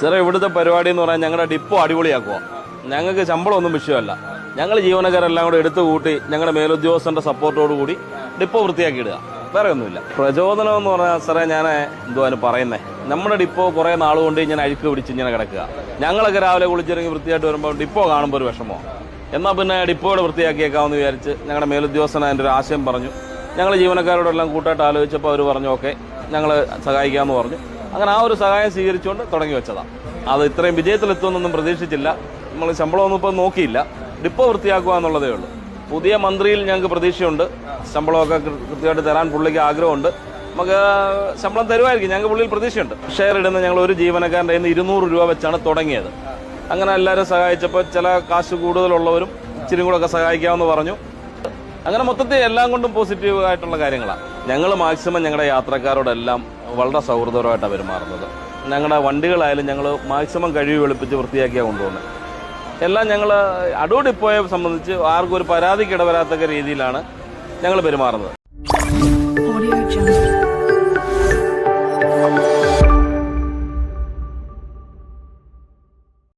സാറേ ഇവിടുത്തെ പരിപാടി എന്ന് പറഞ്ഞാൽ ഞങ്ങളുടെ ഡിപ്പോ അടിപൊളിയാക്കുക ഞങ്ങൾക്ക് ശമ്പളമൊന്നും വിഷയമല്ല. ഞങ്ങൾ ജീവനക്കാരെല്ലാം കൂടെ എടുത്തു കൂട്ടി ഞങ്ങളുടെ മേലുദ്യോഗസ്ഥന്റെ സപ്പോർട്ടോട് കൂടി ഡിപ്പോ വൃത്തിയാക്കി ഇടുക വേറെ ഒന്നുമില്ല. പ്രചോദനം എന്ന് പറഞ്ഞാൽ സാറേ ഞാൻ എന്തുവാണ് പറയുന്നത് നമ്മുടെ ഡിപ്പോ കുറേ നാൾ കൊണ്ട് ഇങ്ങനെ അഴുക്ക് പിടിച്ച് ഇങ്ങനെ കിടക്കുക. ഞങ്ങളൊക്കെ രാവിലെ കുളിച്ചിറങ്ങി വൃത്തിയായിട്ട് വരുമ്പോൾ ഡിപ്പോ കാണുമ്പോൾ ഒരു വിഷമോ? എന്നാൽ പിന്നെ ഡിപ്പോയുടെ വൃത്തിയാക്കിയേക്കാമെന്ന് വിചാരിച്ച് ഞങ്ങളുടെ മേലുദ്യോഗസ്ഥൻ അതിന്റെ ഒരു ആശയം പറഞ്ഞു. ഞങ്ങൾ ജീവനക്കാരോടെല്ലാം കൂട്ടായിട്ട് ആലോചിച്ചപ്പോൾ അവർ പറഞ്ഞു ഓക്കെ ഞങ്ങൾ സഹായിക്കാമെന്ന് പറഞ്ഞു. അങ്ങനെ ആ ഒരു സഹായം സ്വീകരിച്ചുകൊണ്ട് തുടങ്ങി വെച്ചതാണ് അത് ഇത്രയും വിജയത്തിലെത്തുമെന്നൊന്നും പ്രതീക്ഷിച്ചില്ല. നമ്മൾ ശമ്പളമൊന്നും ഇപ്പോൾ നോക്കിയില്ല. ഡിപ്പോ വൃത്തിയാക്കുക എന്നുള്ളതേ ഉള്ളൂ. പുതിയ മന്ത്രിയിൽ ഞങ്ങൾക്ക് പ്രതീക്ഷയുണ്ട്. ശമ്പളമൊക്കെ കൃത്യമായിട്ട് തരാൻ പുള്ളിക്ക് ആഗ്രഹമുണ്ട്. നമുക്ക് ശമ്പളം തരുമായിരിക്കും. ഞങ്ങൾക്ക് പുള്ളിയിൽ പ്രതീക്ഷയുണ്ട്. ഷെയർ ഇടുന്ന ഞങ്ങൾ ഒരു ജീവനക്കാരന്റെ കയ്യിൽ നിന്ന് ഇരുന്നൂറ് രൂപ വെച്ചാണ് തുടങ്ങിയത്. അങ്ങനെ എല്ലാവരും സഹായിച്ചപ്പോൾ ചില കാശ് കൂടുതലുള്ളവരും ഇച്ചിരി കൂടെ ഒക്കെ സഹായിക്കാമെന്ന് പറഞ്ഞു. അങ്ങനെ മൊത്തത്തിൽ എല്ലാം കൊണ്ടും പോസിറ്റീവ് ആയിട്ടുള്ള കാര്യങ്ങളാണ് ഞങ്ങൾ മാക്സിമം ഞങ്ങളുടെ യാത്രക്കാരോടെല്ലാം വളരെ സൗഹൃദപരമായിട്ടാണ് പെരുമാറുന്നത്. ഞങ്ങളുടെ വണ്ടികളായാലും ഞങ്ങൾ മാക്സിമം കഴിവ് വെളുപ്പിച്ച് വൃത്തിയാക്കിയാണ് കൊണ്ടുപോകുന്നത് എല്ലാം ഞങ്ങൾ അടൂർ ഡിപ്പോയെ സംബന്ധിച്ച് ആർക്കും ഒരു പരാതിക്ക് ഇടവരാത്തക്ക രീതിയിലാണ് ഞങ്ങൾ പെരുമാറുന്നത്.